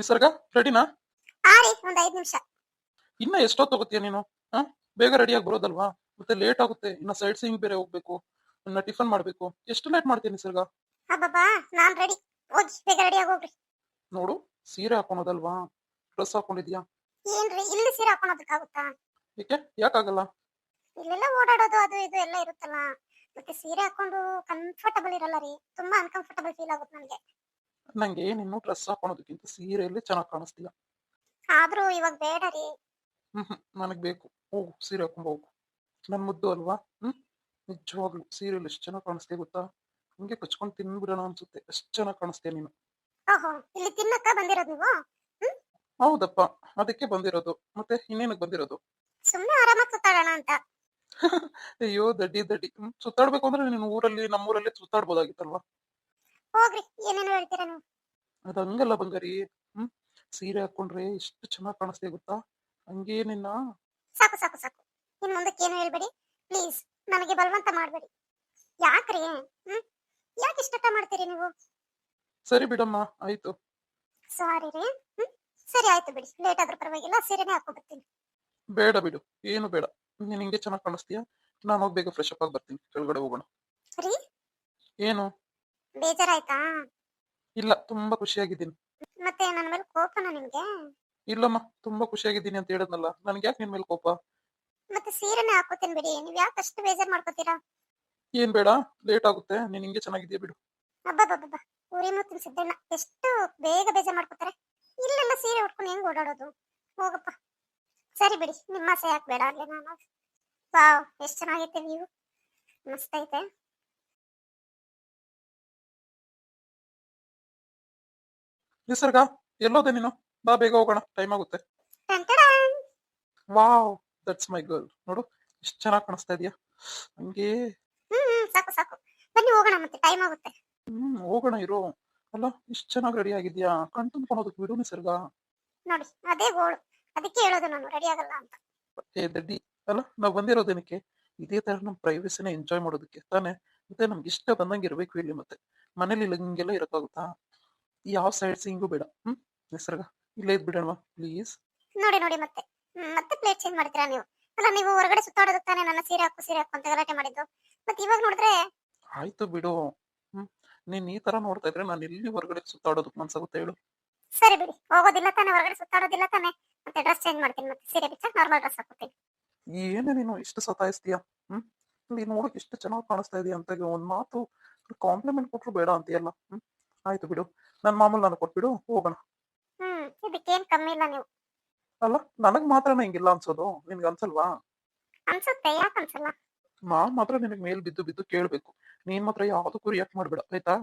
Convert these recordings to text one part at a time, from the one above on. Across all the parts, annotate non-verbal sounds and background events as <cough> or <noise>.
ನಿಸರ್ಗ? ರೆಡಿನಾ? ಆ ರೀ ಒಂದ್ ಐದ್ ನಿಮಿಷ. ಇನ್ನ ಎಷ್ಟೋ ತಗೋತೀಯ ನೀನು? ಹಾ ಬೇಗ ರೆಡಿಯಾಗಿ ಬರೋದಲ್ವಾ? ಮತ್ತೆ ಲೇಟ್ ಆಗುತ್ತೆ. ಇನ್ನ ಸೈಡ್ ಸೀಯಿಂಗ್ ಬೇರೆ ಹೋಗ್ಬೇಕು. ಇನ್ನ ಟಿಫನ್ ಮಾಡ್ಬೇಕು. ಎಷ್ಟು ಲೇಟ್ ಮಾಡ್ತೀನಿ ನಿಸರ್ಗ? ಅಬ್ಬಬ್ಬಾ ನಾನ್ ರೆಡಿ ಹೋಗಿ ಬೇಗ ರೆಡಿ ಆಗಿ ಹೋಗ್ರಿ. ನೋಡು ಸೀರೆ ಹಾಕೊಳೋದಲ್ವಾ? ಡ್ರೆಸ್ ಹಾಕೊಂಡಿದ್ಯಾ? ಏನ್ರಿ ಇಲ್ಲಿ ಸೀರೆ ಹಾಕೊಳೋದಕ್ಕಾಗುತ್ತಾ? ಏಕೆ? ಯಾಕಾಗಲ್ಲ? ಇಲ್ಲೆಲ್ಲ ಓಡಾಡೋದು ಅದು ಇದು ಎಲ್ಲ ಇರುತ್ತಲ್ಲ. ಮತ್ತೆ ಸೀರೆ ಹಾಕೊಂಡು ಕಂಫರ್ಟಬಲ್ ಇರಲ್ಲ ರೀ. ತುಂಬಾ ಅನ್ಕಂಫರ್ಟಬಲ್ ಫೀಲ್ ಆಗುತ್ತೆ ನನಗೆ. ನಂಗೆ ಏನಿನ್ನು ಡ್ರೆಸ್ ಹಾಕೊಳೋದಕ್ಕಿಂತ ಸೀರೆಯಲ್ಲಿ ಚೆನ್ನಾಗಿ ಕಾಣಿಸ್ತೀಯ ಆದ್ರೂ ಇವಾಗ ಬೇಡ ರೀ. ಹ್ಮ್ ನನಗ್ ಬೇಕು. ಹೋಗು ಸೀರೆ ಹಾಕೊಂಡ್ ಹೋಗು. ನನ್ ಮುದ್ದು ಅಲ್ವಾ? ಹ್ಮ್? ನಿಜವಾಗ್ಲು ಸೀರೆಯಲ್ಲಿ ಎಷ್ಟು ಚೆನ್ನಾಗಿ ಕಾಣಿಸ್ತೀಯ ಗೊತ್ತಾ? ಹಂಗೆ ಕಚ್ಕೊಂಡ್ ತಿನ್ಬಿಡೋಣ ಅನ್ಸುತ್ತೆ. ಎಷ್ಟು ಚೆನ್ನಾಗಿ ಕಾಣಿಸ್ತೀಯ ನೀನು? ಓಹೋ ಇಲ್ಲಿ ತಿನ್ನಕ್ಕ ಬಂದಿರೋದು ನೀವು? ಹೌದಪ್ಪ ಅದಕ್ಕೆ ಬಂದಿರೋದು. ಮತ್ತೆ ಇನ್ನೇನಕ್ ಬಂದಿರೋದು? ಸುಮ್ಮನೆ ಆರಾಮಾಗಿ ಸುತ್ತಾಡೋಣ ಅಂತ. <laughs> ಅಯ್ಯೋ ದಡ್ಡಿ ದಡ್ಡಿ. ಸುತ್ತಾಡ್ಬೇಕು ಅಂದ್ರೆ ನೀನು ಊರಲ್ಲಿ ನಮ್ಮೂರಲ್ಲಿ ಸುತ್ತಾಡ್ಬೋದಾಗಿತ್ತಲ್ವಾ? ಹೋಗ್ರಿ ಏನೇನೋ ಹೇಳ್ತೀರಾ ನೀವು. ಅದು ಹಂಗಲ್ಲ ಬಂಗಾರಿ ಹ್ಮ್ ಸೀರೆ ಹಾಕೊಂಡ್ರೆ ಎಷ್ಟು ಚೆನ್ನಾಗಿ ಕಾಣಿಸ್ತೀವಿ ಗೊತ್ತಾ? ಹಂಗೆ ನಿನ್ನ. ಸಾಕು ಸಾಕು ಸಾಕು. ಇನ್ ಮುಂದಕ್ಕೆ ಏನು ಹೇಳ್ಬೇಡಿ? ಪ್ಲೀಸ್ ನನಗೆ ಬಲವಂತ ಮಾಡಬೇಡಿ. ಯಾಕ್ರಿ? ಹ್ಮ್ ಯಾಕೆ ಇಷ್ಟಟ ಮಾಡ್ತೀರಿ ನೀವು? ಸರಿ ಬಿಡಮ್ಮ ಆಯ್ತು. ಸಾರಿ ರೀ ಹ್ಮ್ ಸರಿ ಆಯ್ತು ಬಿಡಿ. ಲೇಟ್ ಆದ್ರೂ ಪರವಾಗಿಲ್ಲ ಸೀರೆನೇ ಹಾಕೊಂಡ್ಬಿಡ್ತೀನಿ ಬೇಡ ಬಿಡು ಏನು ಬೇಡ. ನೀನ್ ಹಿಂಗೆ ಚೆನ್ನಾಗಿ ಕಾಣಿಸ್ತೀಯ? ನಾನು ಹೋಗಿ ಬೇಗ ಫ್ರೆಶ್ ಅಪ್ ಆಗಿ ಬರ್ತೀನಿ. ಕೆಳಗಡೆ ಹೋಗೋಣ. ರೀ? ಏನು? ಬೇಜಾರಾಯ್ತಾ? ಇಲ್ಲ ತುಂಬಾ ಖುಷಿಯಾಗಿದ್ದೀನಿ. ಮತ್ತೆ ನನ್ನ ಮೇಲೆ ಕೋಪನ ನಿಮ್ಗೆ? ಇಲ್ಲಮ್ಮ ತುಂಬಾ ಖುಷಿಯಾಗಿದ್ದೀನಿ ಅಂತ ಹೇಳಿದ್ನಲ್ಲ ನನ್ಗೆ ಯಾಕೆ ನಿನ್ ಮೇಲೆ ಕೋಪ? ಮತ್ತೆ ಸೀರೆನೇ ಹಾಕೋತೀನಿ ಬಿಡಿ ನೀವ್ ಯಾಕೆ ಅಷ್ಟು ಬೇಜಾರ್ ಮಾಡ್ಕೋತೀರಾ? ಏನ್ ಬೇಡ ಲೇಟ್ ಆಗುತ್ತೆ ನೀನ್ ಹಿಂಗೆ ಚೆನ್ನಾಗಿದ್ಯಾ ಬಿಡು. ಅಬ್ಬಬ್ಬಬ್ಬ ಊರಿ ಮುತ್ತಿನ ಸಿದ್ದಣ್ಣ ಎಷ್ಟು ಬೇಗ ಬೇಜಾರ್ ಮಾಡ್ಕೋತಾರೆ. ಇಲ್ಲೆಲ್ಲ ಸೀರೆ ಉಟ್ಕೊಂಡು ಹೆಂಗ್ ಓಡಾಡೋದು? ಹೋಗಪ್ಪ. ಸರಿ ಬಿಡಿ ನಿಮ್ಮ ಆಸೆ ಯಾಕೆ ಬೇಡ ಅಲ್ಲೇ ನಾನು. ವಾವ್ ಎಷ್ಟು ಚೆನ್ನಾಗೈತೆ ವ್ಯೂ ಮಸ್ತ್ ಐತೆ. ನಿಸರ್ಗ ಎಲ್ಲೋದೆ ನೀನು? ಬಾ ಬೇಗ ಹೋಗೋಣ ಟೈಮ್ ಆಗುತ್ತೆ. ವಾವ್ ದಟ್ಸ್ ಮೈ ಗರ್ಲ್ ನೋಡು ಎಷ್ಟು ಚೆನ್ನಾಗಿ ಕಾಣಿಸ್ತಾ ಇದೆಯಾ? ಹಂಗೆ. ಸಾಕು ಸಾಕು. ಬನ್ನಿ ಹೋಗೋಣ ಮತ್ತೆ ಟೈಮ್ ಆಗುತ್ತೆ. ಹ್ಮ್ ಹೋಗೋಣ ಇರೋ. ಅಲ್ಲ ಇಷ್ಟು ಚೆನ್ನಾಗಿ ರೆಡಿ ಆಗಿದ್ಯಾ ಕಣ್ ತುಂಬ್ಕೊಳೋದಕ್ಕೆ ಬಿಡು ನಿಸರ್ಗ. ನೋಡಿ ಅದೇ ಗೋಳು ಅದಕ್ಕೆ ಹೇಳೋದು ನಾನು ರೆಡಿ ಆಗಲ್ಲ ಅಂತ. ಏ ದಡ್ಡಿ ಅಲ್ಲ ನಾವ್ ಬಂದಿರೋದೇನಕ್ಕೆ ಇದೇ ತರ ನಮ್ಮ ಪ್ರೈವಸಿನ ಎಂಜಾಯ್ ಮಾಡೋದಕ್ಕೆ ತಾನೆ? ಮತ್ತೆ ನಮ್ಗೆ ಇಷ್ಟ ಬಂದಂಗೆ ಇರ್ಬೇಕು ಇಲ್ಲಿ ಮತ್ತೆ. ಮನೇಲಿ ಹಿಂಗೆಲ್ಲ ಇರಕ್ಕಾಗುತ್ತಾ? ಯಾವ ಸೈಡ್ ಸಿಂಗು ಬೇಡ. ಹ್ಮ್? ನಿಸರ್ಗ. ಇಲ್ಲೇ ಇದ್ ಬಿಡೋಣ ಪ್ಲೀಸ್ ನೋಡಿ ನೋಡಿ ಮತ್ತೆ. ಮತ್ತೆ ಪ್ಲೇಟ್ ಚೇಂಜ್ ಮಾಡ್ತೀರಾ ನೀವು? ಅಲ್ಲ ನೀವು ಹೊರಗಡೆ ಸುತ್ತಾಡೋದು ತಾನೇ ನನ್ನ ಸೀರೆ ಹಾಕು ಸೀರೆ ಹಾಕು ಅಂತ ಗಲಾಟೆ ಮಾಡಿದ್ದು. ಮತ್ತೆ ಇವಾಗ ನೋಡಿದ್ರೆ ಆಯ್ತು ಬಿಡು. ಹ್ಮ್. ನೀನ್ ಈ ತರ ನೋಡ್ತಾ ಇದ್ರೆ ನಾನು ಇಲ್ಲಿ ಹೊರಗಡೆ ಸುತ್ತಾಡೋದಕ್ಕೆ ಮನ್ಸಾಗುತ್ತೆ ಹೇಳು. ಸರಿ ಬಿಡಿ. ಹೋಗೋದಿಲ್ಲ ತಾನೆ ಹೊರಗಡೆ ಸುತ್ತಾಡೋದಿಲ್ಲ ತಾನೆ. ಮತ್ತೆ ಡ್ರೆಸ್ ಚೇಂಜ್ ಮಾಡ್ತೀನಿ ಮತ್ತೆ ಸೀರೆ ಬಿಚ್ಚಾ ನಾರ್ಮಲ್ ಡ್ರೆಸ್ ಹಾಕೋತೀನಿ. ಏನೇ ನೀನು ಇಷ್ಟು ಸತಾಯಿಸ್ತೀಯ? ಹ್ಮ್? ನೀನ್ ನೋಡಕ್ ಇಷ್ಟು ಚೆನ್ನಾಗಿ ಕಾಣಿಸ್ತಾ ಇದೆಯಾ ಅಂತ ಒಂದ್ ಮಾತು ಕಾಂಪ್ಲಿಮೆಂಟ್ ಕೊಟ್ರು ಬೇಡ ಅಂತೀಯಲ್ಲ? ಹ್ಮ್? ಆಯ್ತು ಬಿಡು. ನನ್ನ ಮಾಮೂಲು ನನಗೆ ಕೊಟ್ಬಿಡು ಹೋಗೋಣ. ಹ್ಮ್ ಇದಕ್ಕೇನ್ ಕಮ್ಮಿ ಇಲ್ಲ ನೀವು. ಅಲ್ಲ ನನಗ್ ಮಾತ್ರನೇ ಹಿಂಗಿಲ್ಲ ಅನ್ಸೋದು. ನಿನ್ಗೆ ಅನ್ಸಲ್ವಾ? ಅನ್ಸುತ್ತೆ ಯಾಕೆ ಅನ್ಸಲ್ಲ? ನಾನ್ ಮಾತ್ರ ನಿನಗ್ ಮೇಲ್ ಬಿದ್ದು ಬಿದ್ದು ಕೇಳ್ಬೇಕು. ನೀನ್ ಮಾತ್ರ ಯಾವ್ದಕ್ಕೂ ರಿಯಾಕ್ಟ್ ಮಾಡ್ಬೇಡ ಆಯ್ತಾ?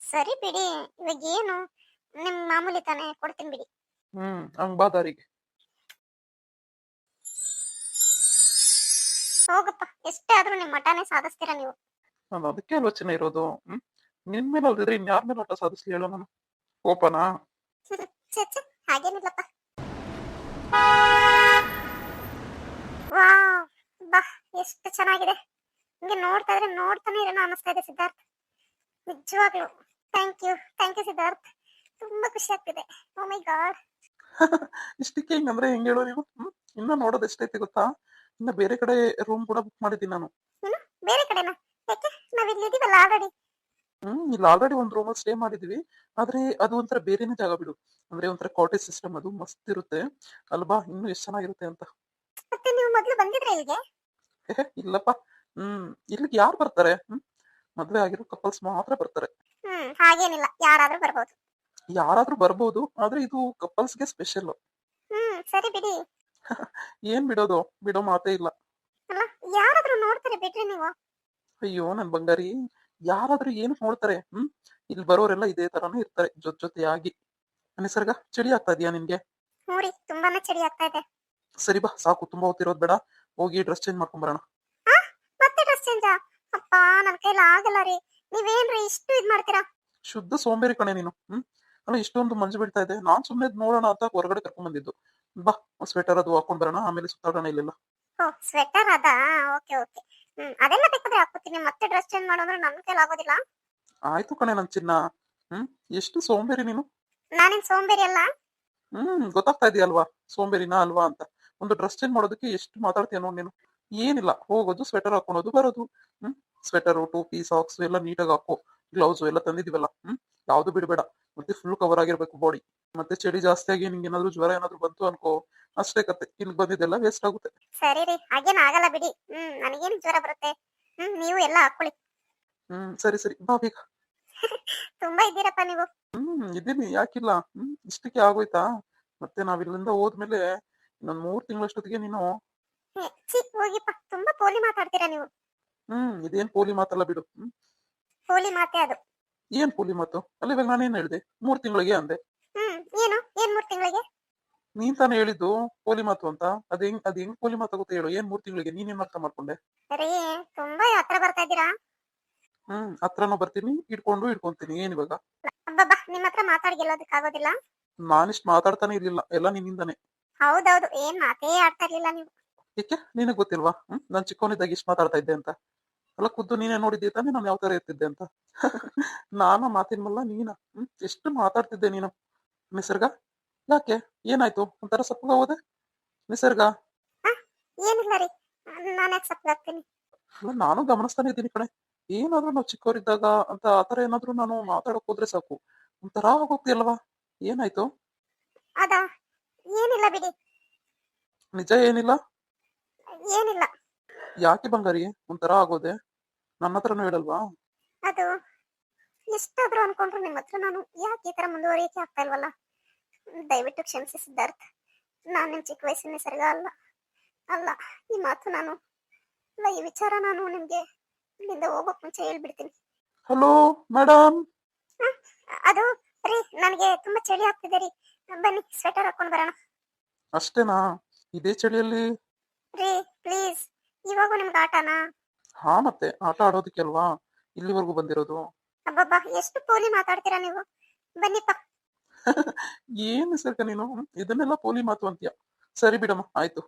ಸರಿ ಬಿಡಿ ಇವಾಗ ಏನು? ನಿಮ್ ಮಾಮೂಲಿ ತಾನೆ ಕೊಡ್ತೀನಿ ಬಿಡಿ. ಹ್ಮ್ ಹಂಗ್ ಬಾ ದಾರಿಗೆ. ಹೋಗಪ್ಪ ಎಷ್ಟೇ ಆದ್ರೂ ನಿಮ್ ಮಠನೇ ಸಾಧಿಸ್ತೀರಾ ನೀವು? ನಾನು ಅದಕ್ಕೆ ಆಲೋಚನೆ ಇರೋದು ಹ್ಮ್? ನಿನ್ ಮೇಲೆ ಅಲ್ದಿದ್ರೆ ಇನ್ಯಾರ ಮೇಲೆ ಆಟ ಸಾಧಿಸ್ಲಿ ಹೇಳೋ ನಾನು. ಕೋಪನಾ? <laughs> ಹಾಗೇನಿಲ್ಲಪ್ಪ. ಬಾ ಎಷ್ಟು ಚೆನ್ನಾಗಿದೆ. ನಿಮಗೆ ನೋಡ್ತಾ ಇದ್ರೆ ನೋಡ್ತಾನೆ ಇರೋಣ ಅನಿಸ್ತಾ ಇದೆ ಸಿದ್ಧಾರ್ಥ್. ನಿಜವಾಗ್ಲು. Thank you thank you Siddharth. ತುಂಬಾ ಖುಷಿ ಆಗ್ತಿದೆ. ಓ ಮೈ ಗಾಡ್ ಇಷ್ಟಕ್ಕೆ ಹಿಂಗಂದ್ರೆ ಹೆಂಗ್ ಹೇಳೋ ನೀವು ಇನ್ನ ನೋಡೋದ್ ಎಷ್ಟೈತಿ ಗೊತ್ತಾ? ಇನ್ನ ಬೇರೆ ಕಡೆ ರೂಮ್ ಕೂಡ ಬುಕ್ ಮಾಡಿದ್ದೀನಿ ನಾನು. ಬೇರೆ ಕಡೆನಾ? ಯಾಕೆ? ನಾವ್ ಇಲ್ಲಿ ಇದೀವಲ್ಲ ಆಲ್ರೆಡಿ ಹ್ಮ್ ಇಲ್ಲಿ ಆಲ್ರೆಡಿ ಒಂದ್ ರೂಮ್ ಸ್ಟೇ ಮಾಡಿದೀವಿ. ಆದ್ರೆ ಅದು ಒಂಥರ ಬೇರೆನೇ ಜಾಗ ಬಿಡು. ಅಂದ್ರೆ ಒಂಥರ ಕಾಟೇಜ್ ಸಿಸ್ಟಮ್ ಅದು ಮಸ್ತ್ ಇರುತ್ತೆ. ಅಲ್ವಾ? ಇನ್ನು ಎಷ್ಟು ಚೆನ್ನಾಗಿರುತ್ತೆ ಅಂತ. ಮತ್ತೆ ನೀವು ಮೊದಲು ಬಂದಿದ್ರೆ ಇಲ್ಲಿಗೆ? ಏಹ್, ಇಲ್ಲಪ್ಪ. ಹ್ಮ್ ಇಲ್ಲಿಗೆ ಯಾರು ಬರ್ತಾರೆ? ಹ್ಮ್ ಮದ್ವೆ ಆಗಿರೋ ಕಪಲ್ಸ್ ಮಾತ್ರ ಬರ್ತಾರೆ. ಹ್ಮ್ ಹಾಗೇನಿಲ್ಲ. ಯಾರಾದ್ರೂ ಬರ್ಬೋದು. ಯಾರಾದ್ರೂ ಬರ್ಬೋದು ಆದ್ರೆ ಇದು ಕಪಲ್ಸ್ಗೆ ಸ್ಪೆಷಲ್ ಹ್ಮ್ ಸರಿ ಬಿಡಿ. <laughs> ಏನ್ ಬಿಡೋದು? ಬಿಡೋ ಮಾತೇ ಇಲ್ಲ. ಅಲ್ಲ ಯಾರಾದ್ರೂ ನೋಡ್ತಾರೆ ಬಿಡ್ರಿ ನೀವು. ಅಯ್ಯೋ ನನ್ ಬಂಗಾರಿ. ಯಾರಾದ್ರೂ ಏನು ನೋಡ್ತಾರೆ ಹ್ಮ್ ಇಲ್ಲಿ ಬರೋರೆಲ್ಲ ಇದೇ ತರಾನೇ ಇರ್ತಾರೆ ಜೊತೆ ಜೊತೆಯಾಗಿ. ನಿಸರ್ಗ ಚಳಿ ಆಗ್ತಾ ಇದೆಯಾ ನಿನ್ಗೆ? ತುಂಬಾನೇ ಚಳಿ ಆಗ್ತಾ ಇದೆ. ಸರಿ ಬಾ ಸಾಕು ತುಂಬಾ ಹೊತ್ತಿರೋದು ಬೇಡ. ಹೋಗಿ ಡ್ರೆಸ್ ಚೇಂಜ್ ಮಾಡ್ಕೊಂಡ್ ಬರೋಣ. ಆ? ಮತ್ತೆ ಡ್ರೆಸ್ ಚೇಂಜ್? ಅಪ್ಪ ನನ್ ಕೈಲಿ ಆಗಲ್ಲ ರೀ. ನೀವೇನ್ರಿ ಇಷ್ಟು ಇದ್ ಮಾಡ್ತೀರಾ? ಶುದ್ಧ ಸೋಂಬೇರಿ ಕಣೆ ನೀನು ಹ್ಮ್? ಅಲ್ಲ ಇಷ್ಟೊಂದು ಮಂಜು ಬಿಡ್ತಾ ಇದೆ. ನಾನ್ ಸುಮ್ಮನೆ ನೋಡೋಣ ಅಂತ ಹೊರಗಡೆ ಕರ್ಕೊಂಡ್ ಬಂದಿದ್ದು. ಬಾ ಸ್ವೆಟರ್ ಅದು ಹಾಕೊಂಡ್ ಬರೋಣ ಆಮೇಲೆ ಸುತ್ತಾಡೋಣ ಇಲ್ಲೆಲ್ಲ. ಓ ಸ್ವೆಟರ್ ಅದಾ? Okay okay. ಹ್ಮ್ ಅದೆಲ್ಲ ಬೇಕಾದ್ರೆ ಹಾಕೋತೀನಿ ಮತ್ತೆ ಡ್ರೆಸ್ ಚೇಂಜ್ ಮಾಡೋದ್ರೆ ನನ್ ಕೈಲಿ ಆಗೋದಿಲ್ಲ. ಆಯ್ತು ಕಣೆ ನನ್ ಚಿನ್ನ. ಹ್ಮ್ ಎಷ್ಟು ಸೋಂಬೇರಿ ನೀನು? ನಾನೇನ್ ಸೋಂಬೇರಿ ಅಲ್ಲ? ಹ್ಮ್ ಗೊತ್ತಾಗ್ತಾ ಇದೆಯಲ್ವಾ? ಸೋಂಬೇರಿನಾ ಅಲ್ವಾ ಅಂತ. ಒಂದು ಡ್ರೆಸ್ ಚೇಂಜ್ ಮಾಡೋದಕ್ಕೆ ಎಷ್ಟು ಮಾತಾಡ್ತೀಯ ನೋಡ್ ನೀನು? ಏನಿಲ್ಲ ಹೋಗೋದು ಸ್ವೆಟರ್ ಹಾಕೊಳೋದು ಬರೋದು. ಹ್ಮ್ ಸ್ವೆಟರ್ ಟೋಪಿ ಸಾಕ್ಸ್ ಎಲ್ಲ ನೀಟಾಗಿ ಹಾಕೋ ಗ್ಲೌಸ್ ಎಲ್ಲ ತಂದಿದೀವಲ್ಲ. ಹ್ಮ್ ಯಾವ್ದು ಬಿಡಬೇಡ. ಮತ್ತೆ ಫುಲ್ ಕವರ್ ಆಗಿರ್ಬೇಕು ಬಾಡಿ ಮತ್ತೆ ಚಳಿ ಜಾಸ್ತಿ ಆಗಿ ನಿಂಗೆ ಏನಾದ್ರು ಜ್ವರ ಏನಾದ್ರು ಬಂತು ಅನ್ಕೋ ಅಷ್ಟೇ ಕತೆ. ಇಲ್ಲಿ ಬಂದಿದ್ದೆಲ್ಲ ವೇಸ್ಟ್ ಆಗುತ್ತೆ. ಸರಿ ರೀ ಹಾಗೇನ್ ಆಗಲ್ಲ ಬಿಡಿ. ಹ್ಮ್ ನನಗೇನು ಜ್ವರ ಬರುತ್ತೆ. ಹ್ಮ್ ನೀವು ಎಲ್ಲ ಹಾಕೊಳ್ಳಿ ಹ್ಮ್ ಸರಿ ಸರಿ. ಬಾ ಬೇಗ. <laughs> ತುಂಬಾ ಇದ್ದೀರಪ್ಪ ನೀವು. ಹ್ಮ್ ಇದ್ದೀನಿ. ಯಾಕಿಲ್ಲ? ಹ್ಮ್ ಇಷ್ಟಕ್ಕೆ ಆಗೋಯ್ತಾ? ಮತ್ತೆ ನಾವ್ ಇಲ್ಲಿಂದ ಹೋದ್ಮೇಲೆ ಇನ್ನೊಂದ್ ಮೂರ್ ತಿಂಗಳಷ್ಟೊತ್ತಿಗೆ ನೀನು ಹೇ, ಛೀ ಹೋಗಿಪ್ಪ. ತುಂಬಾ ಪೋಲಿ ಮಾತಾಡ್ತೀರಾ ನೀವು? ಹ್ಮ್ ಇದೇನ್ ಪೋಲಿ ಮಾತಲ್ಲ ಬಿಡು. ಹ್ಮ್. ಪೋಲಿ ಮಾತೆ ಅದು. ಏನ್ ಪೋಲಿ ಮತ್ತು? ಅಲ್ಲಿ ಇವಾಗ ನಾನೇನ್ ಹೇಳಿದೆ? ಮೂರ್ ತಿಂಗಳಿಗೆ ಅಂದೆ. ಹ್ಮ್ ಏನು? ಏನ್ ಮೂರ್ ತಿಂಗಳಿಗೆ? ನೀನ್ ತಾನೇ ಹೇಳಿದ್ದು ಪೋಲಿ ಮಾತು ಅಂತ. ಅದ್ ಹೆಂಗ್ ಅದ್ ಹೆಂಗ್ ಪೋಲಿ ಮಾತಾಗುತ್ತೆ ಹೇಳು? ಏನ್ ಮೂರ್ ತಿಂಗಳಿಗೆ? ನೀನೇನ್ ಅರ್ಥ ಮಾಡ್ಕೊಂಡೆ? ಅರೇ ತುಂಬಾ ಹತ್ರ ಬರ್ತಾ ಇದ್ದೀರಾ? ಹ್ಮ್ ಹತ್ರನೂ ಬರ್ತೀನಿ ಇಟ್ಕೊಂಡು ಇಟ್ಕೊಂತೀನಿ ಏನ್ ಇವಾಗ? ಅಬ್ಬಬ್ಬಾ ನಿಮ್ ಹತ್ರ ಮಾತಾಡಿ ಗೆಲ್ಲೋದಕ್ಕಾಗೋದಿಲ್ಲ ನಾನಿಷ್ಟ್ ಮಾತಾಡ್ತಾನೆ ಇರ್ಲಿಲ್ಲ ಎಲ್ಲ ನಿನ್ನಿಂದಾನೆ. ಹೌದೌದು ಏನ್ ಮಾತೇ ಆಡ್ತಾ ಇರ್ಲಿಲ್ಲ ನೀವು. ಏಕೆ? ನಿನಗ್ ಗೊತ್ತಿಲ್ವಾ? ಹ್ಮ್ ನಾನ್ ಚಿಕ್ಕವನಿದ್ದಾಗ ಇಷ್ಟ ಮಾತಾಡ್ತಾ ಇದ್ದೆ ಅಂತ. ಅಲ್ಲ ಖುದ್ದು ನೀನೆ ನೋಡಿದ್ದೆ ತಾನೆ? ನಾನು ಯಾವ ತರ ಇರ್ತಿದ್ದೆ ಅಂತ? ನಾನು ಮಾತಿನಲ್ಲ ನೀನ? ಹ್ಮ್ ಎಷ್ಟು ಮಾತಾಡ್ತಿದ್ದೆ ನೀನು? ನಿಸರ್ಗ? ಯಾಕೆ? ಏನಾಯ್ತು? ಒಂಥರ ಸಪ್ಪಗ ಹೋದೆ? ನಿಸರ್ಗ? ಏನಿಲ್ಲ ರೀ. ನಾನು ಯಾಕೆ ಅಲ್ಲ ನಾನು ಗಮನಿಸ್ತಾನೆ ಇದ್ದೀನಿ ಕಣೆ. ಏನಾದ್ರೂ ನಾವು ಚಿಕ್ಕವರಿದ್ದಾಗ ಅಂತ ಆತರ ಏನಾದ್ರೂ ನಾನು ಮಾತಾಡಕ್ ಹೋದ್ರೆ ಸಾಕು. ಒಂಥರ ಆಗೋಗ್ತಿಲ್ವಾ ಏನಾಯ್ತು? ಅದ? ಏನಿಲ್ಲ ಬಿಡಿ. ನಿಜ ಏನಿಲ್ಲ? ಏನಿಲ್ಲ. ಯಾಕೆ ಬಂಗಾರಿ? ಒಂಥರ ಆಗೋದೆ? ನನ್ನ ಹತ್ರನೂ ಹೇಳಲ್ವಾ ಅದು ಎಷ್ಟಾದ್ರೂ ಅನ್ಕೊಂಡ್ರು ನಿಮ್ಮ ಹತ್ರ ನಾನು ಯಾಕೆ ಈ ತರ ಮುಂದುವರಿಯಕ್ಕೆ ಆಗ್ತಾ ಇಲ್ವಲ್ಲ? ದಯವಿಟ್ಟು ಕ್ಷಮಿಸಿ ಸಿದ್ಧಾರ್ಥ್. ನಾನು ನಿಮ್ ಚಿಕ್ಕ ವಯಸ್ಸಿನ ನಿಸರ್ಗ ಅಲ್ಲ. ಅಲ್ಲ ಈ ಮಾತು ನಾನು ಅಲ್ಲ ಈ ವಿಚಾರ ನಾನು ನಿಮ್ಗೆ ಇಲ್ಲಿಂದ ಹೋಗೋಕ್ ಮುಂಚೆ ಹೇಳ್ಬಿಡ್ತೀನಿ. ಹಲೋ ಮೇಡಮ್ ಅದು ರೀ ನನಗೆ ತುಂಬಾ ಚಳಿ ಆಗ್ತಿದೆ ರೀ. ಬನ್ನಿ ಸ್ವೆಟರ್ ಹಾಕೊಂಡು ಬರೋಣ. ಅಷ್ಟೇನಾ? ಇದೇ ಚಳಿಯಲ್ಲಿ? ರೀ ಪ್ಲೀಸ್ ಇವಾಗೂ ನಿಮ್ಗೆ ಆಟನಾ? ಹಾ ಮತ್ತೆ ಆಟ ಆಡೋದಕ್ಕೆ ಅಲ್ವಾ? ಇಲ್ಲಿವರೆಗೂ ಬಂದಿರೋದು. ಅಬ್ಬಬ್ಬಾ ಎಷ್ಟು ಪೋಲಿ ಮಾತಾಡ್ತೀರಾ ನೀವು? ಬನ್ನಿಪ್ಪ <laughs> ಏನು ಸರ್ಕ ನೀನು? ಇದನ್ನೆಲ್ಲ ಪೋಲಿ ಮಾತು ಅಂತೀಯ? ಸರಿ ಬಿಡಮ್ಮ ಆಯ್ತು.